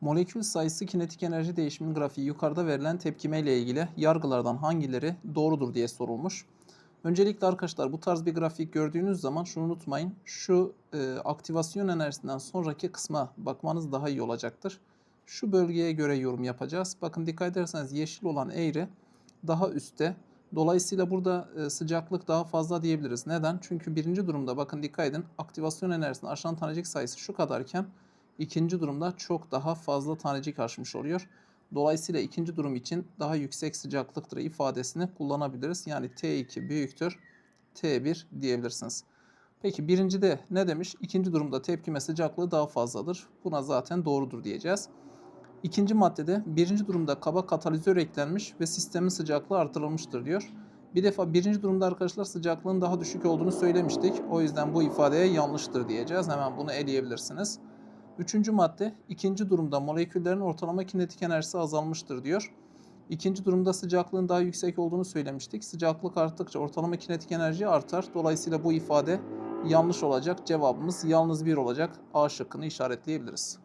Molekül sayısı kinetik enerji değişiminin grafiği yukarıda verilen tepkime ile ilgili yargılardan hangileri doğrudur diye sorulmuş. Öncelikle arkadaşlar bu tarz bir grafik gördüğünüz zaman şunu unutmayın. Şu e, aktivasyon enerjisinden sonraki kısma bakmanız daha iyi olacaktır. Şu bölgeye göre yorum yapacağız. Bakın dikkat ederseniz yeşil olan eğri daha üstte. Dolayısıyla burada e, sıcaklık daha fazla diyebiliriz. Neden? Çünkü birinci durumda bakın dikkat edin aktivasyon enerjisini aşan tanecik sayısı şu kadarken ikinci durumda çok daha fazla tanecik aşmış oluyor. Dolayısıyla ikinci durum için daha yüksek sıcaklıktır ifadesini kullanabiliriz. Yani T2 büyüktür T1 diyebilirsiniz. Peki birincide ne demiş? İkinci durumda tepkime sıcaklığı daha fazladır. Buna zaten doğrudur diyeceğiz. İkinci maddede birinci durumda kaba katalizör eklenmiş ve sistemin sıcaklığı artırılmıştır diyor. Bir defa birinci durumda arkadaşlar sıcaklığın daha düşük olduğunu söylemiştik. O yüzden bu ifadeye yanlıştır diyeceğiz. Hemen bunu eleyebilirsiniz. Üçüncü madde ikinci durumda moleküllerin ortalama kinetik enerjisi azalmıştır diyor. İkinci durumda sıcaklığın daha yüksek olduğunu söylemiştik. Sıcaklık arttıkça ortalama kinetik enerji artar. Dolayısıyla bu ifade yanlış olacak. Cevabımız yalnız bir olacak. A şıkkını işaretleyebiliriz.